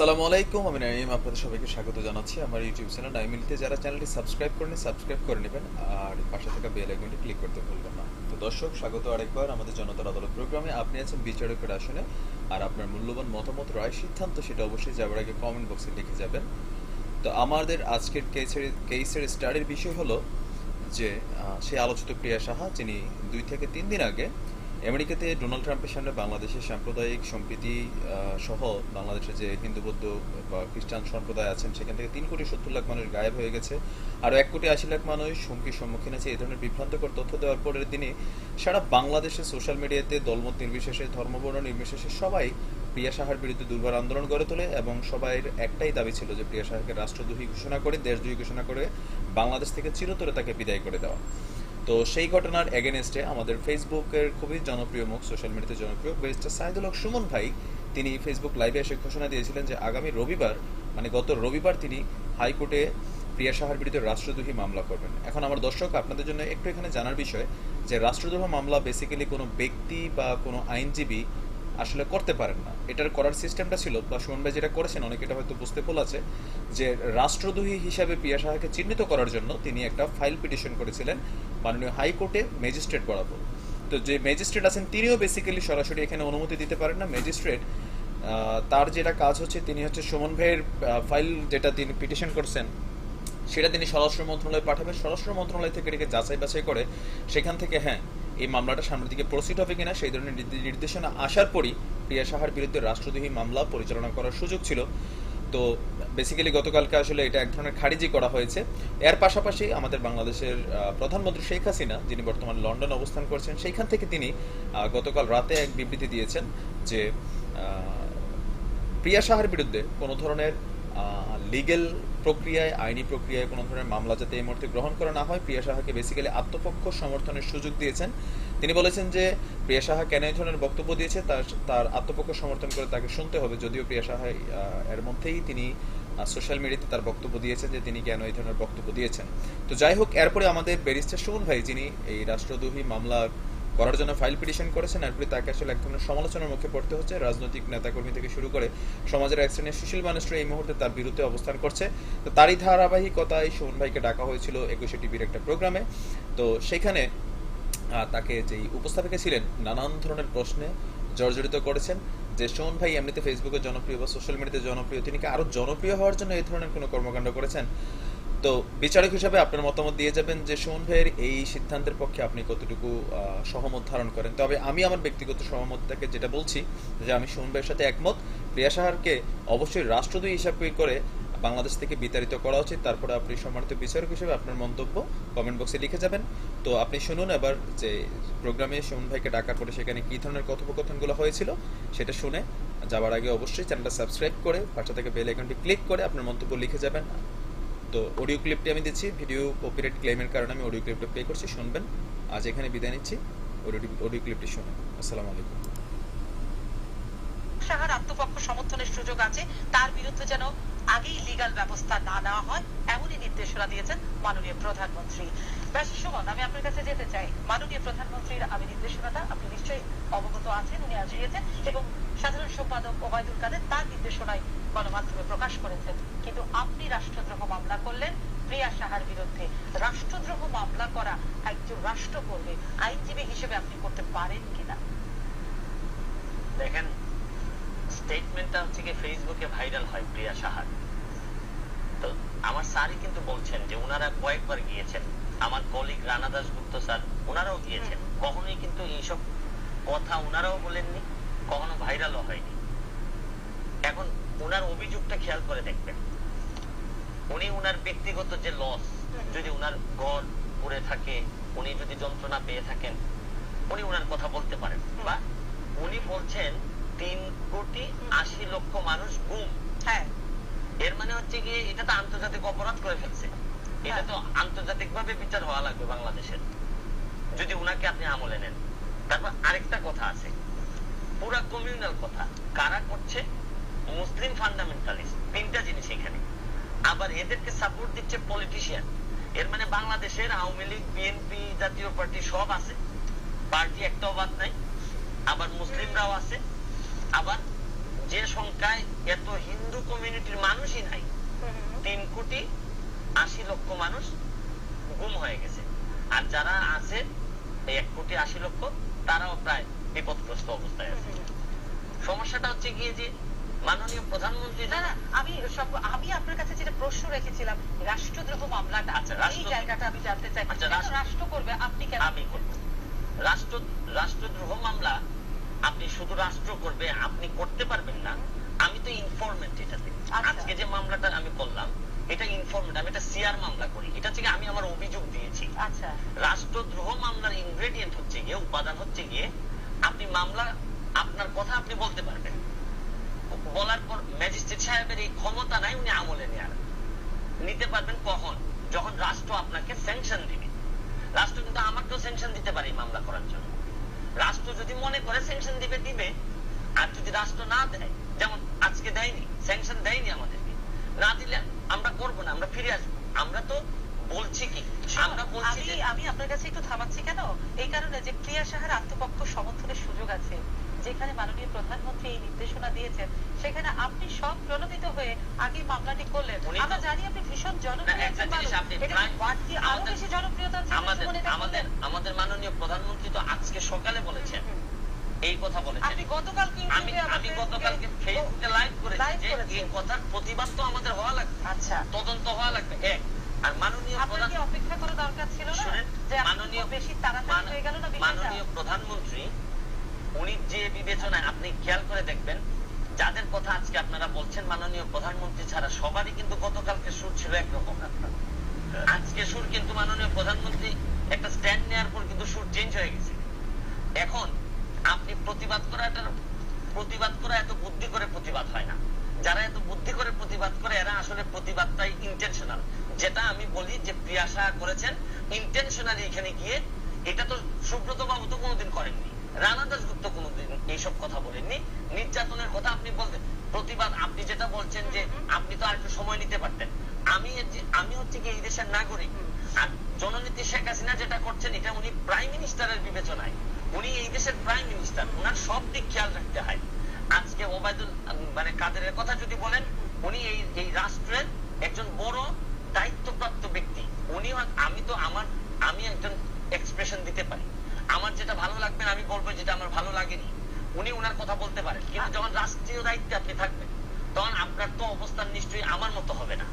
আসসালামু আলাইকুম, আমি নাইম আপনাদের সবাইকে স্বাগত জানাচ্ছি আমার ইউটিউব চ্যানেল নাইমিলিতে যারা চ্যানেলটি সাবস্ক্রাইব করেন সাবস্ক্রাইব করে নেবেন আর পাশে থাকা বেল আইকনটি ক্লিক করতে ভুলবেন না। তো দর্শক, স্বাগত আরেকবার আমাদের জনতার আদালত প্রোগ্রামে। আপনি আছেন বিচারকের আসনে আর আপনার মূল্যবান মতামত, রায়, সিদ্ধান্ত সেটা অবশ্যই যাওয়ার আগে কমেন্ট বক্সে লিখে যাবেন। তো আমাদের আজকের কেসের কেসের স্টাডির বিষয় হলো যে সেই আলোচিত প্রিয়া সাহা, যিনি দুই থেকে তিন দিন আগে আমেরিকাতে ডোনাল্ড ট্রাম্পের সামনে বাংলাদেশের সাম্প্রদায়িক সম্প্রীতি সহ বাংলাদেশে যে হিন্দু, বৌদ্ধ বা খ্রিস্টান সম্প্রদায় আছেন, সেখান থেকে তিন কোটি সত্তর লাখ মানুষ গায়েব হয়ে গেছে। আর এক কোটি আশি লাখ মানুষ হুমকির সম্মুখীন আছে। এই ধরনের বিভ্রান্তকর তথ্য দেওয়ার পরের দিনে সারা বাংলাদেশে সোশ্যাল মিডিয়াতে দলমত নির্বিশেষে, ধর্মবর্ণ নির্বিশেষে সবাই প্রিয়া সাহার বিরুদ্ধে দুর্বার আন্দোলন গড়ে তোলে এবং সবাই একটাই দাবি ছিল যে প্রিয়া সাহাকে রাষ্ট্রদ্রোহী ঘোষণা করে, দেশদ্রোহী ঘোষণা করে বাংলাদেশ থেকে চিরতরে তাকে বিদায় করে দেওয়া। তো সেই ঘটনার এগেনস্টে আমাদের ফেসবুকের খুবই জনপ্রিয় মুখ সোশ্যাল মিডিয়াতে জনপ্রিয় ব্যারিস্টার সাইদুল হক সুমন ভাই, তিনি ফেসবুক লাইভে এসে ঘোষণা দিয়েছিলেন যে আগামী রবিবার মানে গত রবিবার তিনি হাইকোর্টে প্রিয়া সাহার বিরুদ্ধে রাষ্ট্রদ্রোহী মামলা করবেন। এখন আমার দর্শক, আপনাদের জন্য একটু এখানে জানার বিষয় যে রাষ্ট্রদ্রোহ মামলা বেসিক্যালি কোনো ব্যক্তি বা কোনো আইনজীবী আসলে করতে পারেন না। এটার করার সিস্টেমটা ছিল বা সুমন ভাই যেটা করেছেন, অনেকে এটা হয়তো বুঝতে আছে যে রাষ্ট্রদ্রোহী হিসাবে প্রিয়া সাহাকে চিহ্নিত করার জন্য তিনি একটা ফাইল পিটিশন করেছিলেন মাননীয় হাইকোর্টে ম্যাজিস্ট্রেট বরাবর। তো যে ম্যাজিস্ট্রেট আছেন তিনিও বেসিক্যালি সরাসরি এখানে অনুমতি দিতে পারেন না। ম্যাজিস্ট্রেট তার যেটা কাজ হচ্ছে তিনি হচ্ছে সুমন ভাইয়ের ফাইল যেটা তিনি পিটিশন করছেন, সেটা তিনি স্বরাষ্ট্র মন্ত্রণালয়ে পাঠাবেন। স্বরাষ্ট্র মন্ত্রণালয় থেকে এটাকে যাচাই বাছাই করে সেখান থেকে হ্যাঁ এই মামলাটা সামনের দিকে প্রসিড হবে কিনা সেই ধরনের নির্দেশনা আসার পরই প্রিয়া সাহার বিরুদ্ধে রাষ্ট্রদ্রোহী মামলা পরিচালনা করার সুযোগ ছিল। তো বেসিক্যালি গতকালকে আসলে এটা এক ধরনের খারিজি করা হয়েছে। এর পাশাপাশি আমাদের বাংলাদেশের প্রধানমন্ত্রী শেখ হাসিনা, যিনি বর্তমান লন্ডন অবস্থান করছেন, সেইখান থেকে তিনি গতকাল রাতে এক বিবৃতি দিয়েছেন যে প্রিয়া সাহার বিরুদ্ধে কোনো ধরনের লিগেল প্রক্রিয়ায়, আইনি প্রক্রিয়ায় কোনো ধরনের মামলা যাতে এই মুহূর্তে গ্রহণ করা না হয়, প্রিয়া সাহাকে বেসিক্যালি আত্মপক্ষ সমর্থনের সুযোগ দিয়েছেন। তিনি বলেছেন যে, প্রিয়া সাহা কেন এই ধরনের বক্তব্য দিয়েছে, তার তার আত্মপক্ষ সমর্থন করে তাকে শুনতে হবে। যদিও প্রিয়া সাহা এর মধ্যেই তিনি সোশ্যাল মিডিয়াতে তার বক্তব্য দিয়েছেন যে, তিনি কেন এই ধরনের বক্তব্য দিয়েছেন। তো যাই হোক, এরপরে আমাদের ব্যারিস্টার সুমন ভাই, যিনি এই রাষ্ট্রদ্রোহী মামলা করার জন্য ফাইল পিটিশন করেছেন এরপরে তাকে আসলে এক ধরনের সমালোচনার মুখে পড়তে হচ্ছে। রাজনৈতিক নেতাকর্মী থেকে শুরু করে সমাজের এক শ্রেণির সুশীল মানুষরা এই মুহূর্তে তার বিরুদ্ধে অবস্থান করছে। তো তারই ধারাবাহিকতায় সুমন ভাইকে ডাকা হয়েছিল একুশে টিভির একটা প্রোগ্রামে। তো সেখানে তাকে যেই উপস্থাপিকা ছিলেন, নানান ধরনের প্রশ্নে জর্জরিত করেছেন। যে সুমন ভাই এমনিতে ফেসবুকে জনপ্রিয় বা সোশ্যাল মিডিয়াতে জনপ্রিয়, তিনি কি আরও জনপ্রিয় হওয়ার জন্য এই ধরনের কোনো কর্মকাণ্ড করেছেন? তো বিচারক হিসাবে আপনার মতামত দিয়ে যাবেন যে সুমন ভাইয়ের এই সিদ্ধান্তের পক্ষে আপনি কতটুকু সহমত ধারণ করেন। তবে আমি আমার ব্যক্তিগত সহমতটাকে যেটা বলছি, যে আমি সুমন ভাইয়ের সাথে একমত। প্রিয়া সাহারকে অবশ্যই রাষ্ট্রদূত হিসাবে করে বাংলাদেশ থেকে বিতাড়িত করা উচিত। তারপরে আপনি সম্মানিত বিচারক হিসেবে আপনার মন্তব্য কমেন্ট বক্সে লিখে যাবেন। তো আপনি শুনুন এবার যে প্রোগ্রামে সুমন ভাইকে ডাকার পরে সেখানে কি ধরনের কথোপকথনগুলো হয়েছিল সেটা শুনে যাওয়ার আগে অবশ্যই চ্যানেলটা সাবস্ক্রাইব করে পাশে থেকে বেল আইকনটি ক্লিক করে আপনার মন্তব্য লিখে যাবেন। তো অডিও ক্লিপটি আমি দিচ্ছি। ভিডিও কপিরাইট ক্লেমের কারণে আমি অডিও ক্লিপটা প্লে করছি, শুনবেন। আজ এখানে বিদায় নিচ্ছি। অডিও ক্লিপটি শুনুন। আসসালামু আলাইকুম। সাহার আত্মপক্ষ সমর্থনের সুযোগ আছে। তার বিরুদ্ধে যেন আগেই লিগাল ব্যবস্থা না নেওয়া হয়, এমনই নির্দেশনা দিয়েছেন মাননীয় প্রধানমন্ত্রী। ব্যাস সুমন, আমি আপনার কাছে যেতে চাই। মাননীয় প্রধানমন্ত্রীর আমি নির্দেশনাটা আপনি নিশ্চয়ই অবগত আছেন, উনি আজ এবং সাধারণ সম্পাদক ওবায়দুল কাদের তার নির্দেশনায় গণমাধ্যমে প্রকাশ করেছেন। কিন্তু আপনি রাষ্ট্রদ্রোহ মামলা করলেন প্রিয়া সাহার বিরুদ্ধে। রাষ্ট্রদ্রোহ মামলা করা একজন রাষ্ট্রকর্মী আইনজীবী হিসেবে আপনি করতে পারেন কিনা? দেখেন স্টেটমেন্টটা হচ্ছে কি ফেসবুকে ভাইরাল হয় প্রিয়া সাহার। তো আমার স্যারই কিন্তু বলছেন যে ওনারা কয়েকবার গিয়েছেন। আমার কলিগ রানা দাসগুপ্ত স্যার ওনারাও গিয়েছেন। কখনোই কিন্তু এইসব কথা ওনারাও বলেননি কখনো ভাইরালও হয়নি। এখন ওনার অভিযোগটা খেয়াল করে দেখবেন। উনি ওনার ব্যক্তিগত যে লস যদি ওনার ঘর পড়ে থাকে উনি যদি যন্ত্রণা পেয়ে থাকেন উনি ওনার কথা বলতে পারেন। বা উনি বলছেন তিন কোটি আশি লক্ষ মানুষ গুম। হ্যাঁ। এর মানে হচ্ছে কি এটা তো আন্তর্জাতিক অপরাধ করে ফেলছে। এটা তো আন্তর্জাতিক ভাবে বিচার হওয়া লাগবে বাংলাদেশের। যদি উনাকে আপনি আমলে নেন। তারপর আরেকটা কথা আছে। পুরা কমিউনাল কথা। কারা করছে? মুসলিম ফান্ডামেন্টালিস্ট তিনটা জিনিস এখানে। আবার এদেরকে সাপোর্ট দিচ্ছে পলিটিশিয়ান এর মানে বাংলাদেশের আওয়ামী লীগ বিএনপি জাতীয় পার্টি সব আছে। পার্টি একটাও বাদ নাই। আবার মুসলিমরাও আছে। আবার যে সংখ্যায় এত হিন্দু কমিউনিটির মানুষই নাই তিন কোটি আশি লক্ষ মানুষ গুম হয়ে গেছে। আর যারা আছে এক কোটি আশি লক্ষ তারাও প্রায় বিপদগ্রস্ত অবস্থায় আছে। সমস্যাটা হচ্ছে গিয়ে যে মাননীয় প্রধানমন্ত্রী না না আমি সব আমি আপনার কাছে যেটা প্রশ্ন রেখেছিলাম রাষ্ট্রদ্রোহ মামলাটা আচ্ছা, এই জায়গাটা আমি জানতে চাই। আচ্ছা, রাষ্ট্র- করবে আপনি কেন আমি করব। রাষ্ট্র রাষ্ট্রদ্রোহ মামলা আপনি শুধু রাষ্ট্র করবে আপনি করতে পারবেন না। আমি তো ইনফরমেন্ট এটাতে আচ্ছা। আজকে যে মামলাটা আমি করলাম এটা ইনফরমেন্ট আমি একটা সিআর মামলা করি। এটা থেকে আমি আমার অভিযোগ দিয়েছি। আচ্ছা। রাষ্ট্রদ্রোহ মামলার ইনগ্রেডিয়েন্ট হচ্ছে গিয়ে উপাদান হচ্ছে গিয়ে আপনি মামলা আপনার কথা আপনি বলতে পারবেন। বলার পর ম্যাজিস্ট্রেট সাহেবের এই ক্ষমতা নাই উনি আমলে নেয়ার নিতে পারবেন কখন? যখন রাষ্ট্র আপনাকে স্যাংশন দিবে। রাষ্ট্র কিন্তু আমাকেও স্যাংশন দিতে পারে মামলা করার জন্য। রাষ্ট্র যদি মনে করে স্যাংশন দিবে দিবে। আর যদি রাষ্ট্র না দেয় যেমন আজকে দেয়নি স্যাংশন দেয়নি আমাদেরকে না দিলে আমরা করব না আমরা ফিরে আসব। আমরা তো বলছি কি? আমরা বলছি আমি আমি আপনার কাছে একটু থামাচ্ছি কেন? এই কারণে যে ক্রিয়া সাহার আত্মপক্ষ সমর্থনের সুযোগ আছে যেখানে মাননীয় প্রধানমন্ত্রী এই নির্দেশনা দিয়েছেন সেখানে আপনি সব প্রণোদিত হয়ে আগে মামলাটি করলেন। আমরা জানি আপনি ভীষণ জনপ্রিয় একজন মানুষ। এটা বাড়তি আরও আমাদের- বেশি জনপ্রিয়তার জন্য আমাদের আমাদের আমাদের মাননীয় প্রধানমন্ত্রী তো আজকে সকালে বলেছেন। এই কথা বলেছেন। আপনি গতকালকে আমি আমি গতকালকে ফেসবুকে- লাইভ করেছি যে এই কথার প্রতিবাদ তো আমাদের হওয়া লাগবে। আচ্ছা। তদন্ত হওয়া লাগবে। এক। আর মাননীয় প্রধান অপেক্ষা করা দরকার ছিল না যে আপনি মাননীয় বেশি তাড়াতাড়ি হয়ে গেল না মাননীয় প্রধানমন্ত্রী উনি যে বিবেচনায় আপনি খেয়াল করে দেখবেন, যাদের কথা আজকে আপনারা বলছেন, মাননীয় প্রধানমন্ত্রী ছাড়া সবারই কিন্তু গতকালকে সুর ছিল একরকম। আজকে সুর কিন্তু মাননীয় প্রধানমন্ত্রী একটা স্ট্যান্ড নেওয়ার পর কিন্তু সুর চেঞ্জ হয়ে গেছে। এখন আপনি প্রতিবাদ করাটার প্রতিবাদ করা এত বুদ্ধি করে প্রতিবাদ হয় না। যারা এত বুদ্ধি করে প্রতিবাদ করে, এরা আসলে প্রতিবাদটাই ইন্টেনশনাল যেটা আমি বলি যে প্রিয়াশা করেছেন ইন্টেনশনালি এখানে গিয়ে, এটা তো সুব্রত বাবু তো কোনোদিন করেননি। রানা দাসগুপ্ত কোনোদিন এইসব কথা বলেননি। নির্যাতনের কথা আপনি বলতেন। প্রতিবাদ আপনি যেটা বলছেন যে আপনি তো আর একটু সময় নিতে পারতেন। আমি আমি হচ্ছে কি এই দেশের নাগরিক। আর জননীতি শেখ হাসিনা যেটা করছেন এটা উনি প্রাইম মিনিস্টারের বিবেচনায়। উনি এই দেশের প্রাইম মিনিস্টার। ওনার সব দিক খেয়াল রাখতে হয়। আজকে ওবায়দুল মানে কাদেরের কথা যদি বলেন উনি এই এই রাষ্ট্রের একজন বড় দায়িত্বপ্রাপ্ত ব্যক্তি। উনি আমি তো আমার আমি একজন এক্সপ্রেশন দিতে পারি আমার যেটা ভালো লাগবে না আমি বলব যেটা আমার ভালো লাগেনি উনি ওনার কথা বলতে পারেন। কিন্তু যখন রাষ্ট্রীয় দায়িত্বে আপনি থাকবেন, তখন আপনার তো অবস্থান নিশ্চয়ই আমার মতো হবে না।